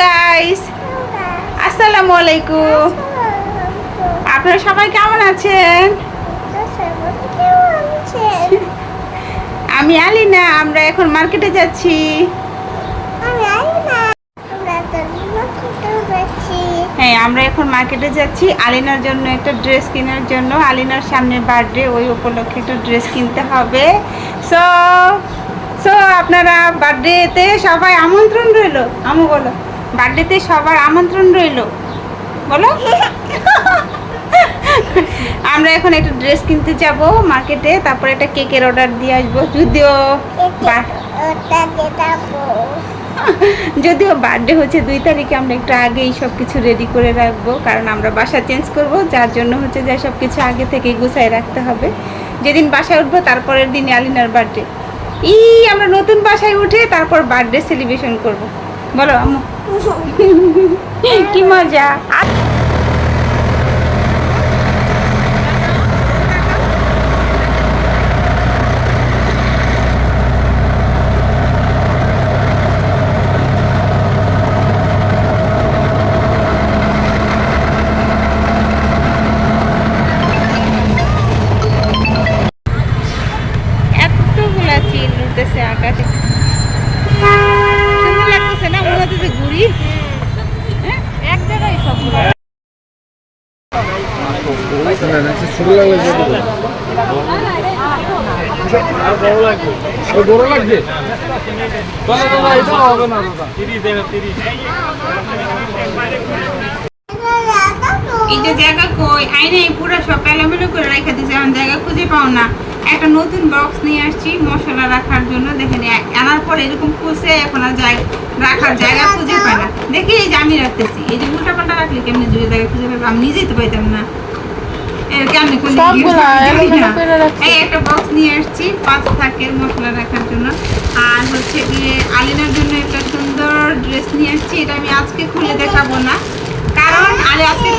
Guys আসসালামু আলাইকুম আপনারা সবাই কেমন আছেন? আমি আলিনা আমরা এখন মার্কেটে যাচ্ছি। হ্যাঁ আমরা এখন মার্কেটে যাচ্ছি। আলিনার জন্য একটা ড্রেস কেনার জন্য। আলিনার সামনে বার্থডে ওই উপলক্ষে একটা ড্রেস কিনতে হবে। সো সো আপনারা বার্থডেতে সবাই আমন্ত্রণ রইল। আমু বলো। বার্থডেতে সবার আমন্ত্রণ রইল। বলো। আমরা এখন একটা ড্রেস কিনতে যাব মার্কেটে তারপরে একটা কেকের অর্ডার দিয়ে আসব। যদিও যদিও বার্থডে হচ্ছে দুই তারিখে আমরা একটু আগেই সব কিছু রেডি করে রাখব কারণ আমরা বাসা চেঞ্জ করব যার জন্য হচ্ছে যে সব কিছু আগে থেকেই গুছাই রাখতে হবে। যেদিন বাসায় উঠবো তারপরের দিন আলিনার বার্থডে। ই আমরা নতুন বাসায় উঠে তারপর বার্থডে সেলিব্রেশন করব। বলো আম্মু। কি মজা। বড় জায়গা কই? আইনে পুরো সব এলোমেলো করে রেখে দিয়েছে এখন জায়গা খুঁজে পাও না। একটা নতুন বক্স নিয়ে আসছি, মশলা রাখার জন্য। দেখেন আনার পর এরকম খুঁজে এখন আর জায়গা রাখার জায়গা খুঁজে পায় না। দেখি এই যে আমি রাখতেছি। এই যে উল্টা পাল্টা রাখলে কেমনি দুই জায়গা খুঁজে পাবো? আমি নিজেই তো পাইতাম না। কেমনি কোন দিকে গিয়েছে সবগুলা আমি জানি এলোমেলো না। করে রাখছি। এই একটা বক্স নিয়ে আসছি পাঁচ থাকের মশলা রাখার জন্য। আর হচ্ছে গিয়ে আলিনার জন্য একটা সুন্দর ড্রেস নিয়ে আসছি এটা আমি আজকে খুলে দেখাবো না। কারণ আরে আজকে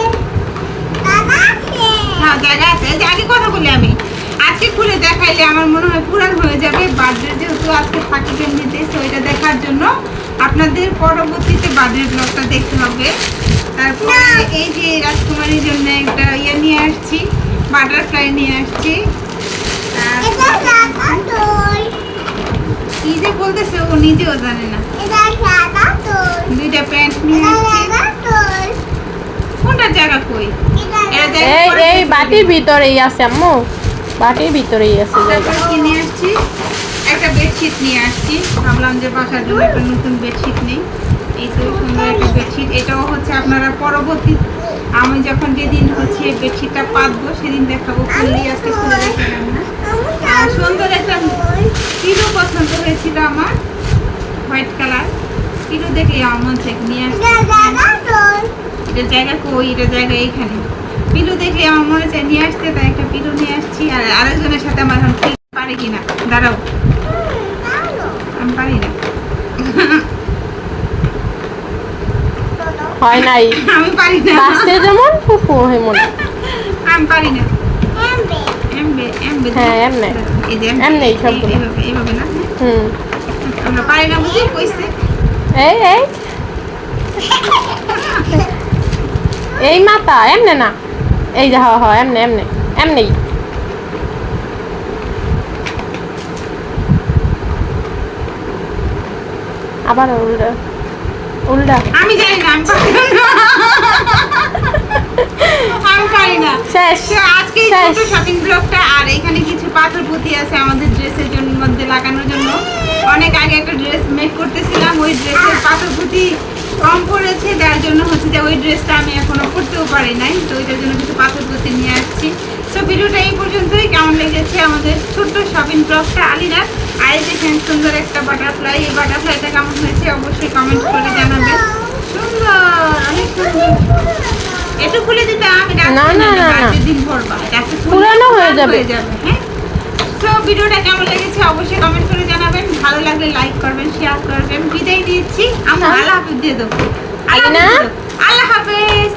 হ্যাঁ জায়গা আছে। যে আগে কথা বলি আমি। আজকে খুলে দেখাইলে আমার মনে হয় পুরান হয়ে যাবে বার্থডে যেহেতু আজকে থার্টি টোয়েন্টিতে তো এটা দেখার জন্য আপনাদের পরবর্তীতে বার্থডে ব্লগটা দেখতে হবে। তারপরে এই যে রাজকুমারীর জন্য একটা ইয়ে নিয়ে আসছি বাটারফ্লাই নিয়ে আসছি। কি যে বলতেছে ও নিজেও জানে না। দুইটা প্যান্ট নিয়ে আসছি। কোনটা জায়গা কই? এই এই বাটির ভিতরেই আছে আম্মু। বাটির ভিতরেই আছে জায়গা। তারপর কি নিয়ে আসছি। একটা বেডশিট নিয়ে আসছি। ভাবলাম যে বাসার জন্য একটা নতুন বেডশিট নেই। এই তো সুন্দর একটা বেডশিট এটাও হচ্ছে আপনারা পরবর্তী আমি যখন যেদিন হচ্ছে বেডশিটটা পাতবো সেদিন দেখাবো। খুললেই আজকে খুলে দেখালাম না। সুন্দর একটা পিলো পছন্দ হয়েছিল আমার হোয়াইট কালার। পিলো দেখে আমার মন থেকে নিয়ে আসছি এটা জায়গা কই? এটা জায়গা এইখানে। পিলু দেখলে আমার মনে চায় নিয়ে আসতে তাই একটা পিলু নিয়ে আসছি। আর আরেকজনের সাথে আমার এখন ঠিক পারে কিনা? দাঁড়াও। আমি পারি না। হয় নাই। আমি পারি না। বাঁচতে যেমন ফুফু আমি পারি না। হ্যাঁ, এমনে। এই যে এমনে এই- সবগুলো। এইভাবে এইভাবে না? হুম। আমরা পারি না বুঝি কইছে। এই এই। এই মাথা এমনে না। এই যে হ্যাঁ হ্যাঁ এমনে এমনে এমনেই। আবার উল্টা। উল্টা। আমি জানি না আমি আমি পারি না। শেষ। আজকে ছোট শপিং ব্লগটা আর এখানে কিছু পাথর পুঁতি আছে আমাদের ড্রেসের জন্য মধ্যে লাগানোর জন্য। অনেক আগে একটা ড্রেস মেক করতেছিলাম ওই ড্রেসের পাথর পুঁতি কম পড়েছে যার জন্য হচ্ছে যে ওই ড্রেসটা আমি এখনও পড়তেও পারি নাই। তো ওইটার জন্য কিছু পাথর পুঁতি নিয়ে আসছি। তো ভিডিওটা এই পর্যন্তই। কেমন লেগেছে আমাদের ছোট্ট শপিং ব্লগটা আলিনার? আর দেখেন সুন্দর একটা বাটারফ্লাই এই বাটারফ্লাইটা কেমন হয়েছে অবশ্যই কমেন্ট করে জানাবেন সুন্দর অনেক সুন্দর। একটু খুলে দিতে আমি না, না, না, না। দিন পরবা পুরানো হয়ে যাবে। হ্যাঁ তো ভিডিওটা কেমন লেগেছে অবশ্যই কমেন্ট করে জানাবেন। ভালো লাগলে লাইক করবেন শেয়ার করবেন। বিদায় দিচ্ছি আমি হ্যাঁ। আল্লাহ? হাফেজ দিয়ে দেবো। আল্লাহ হাফেজ।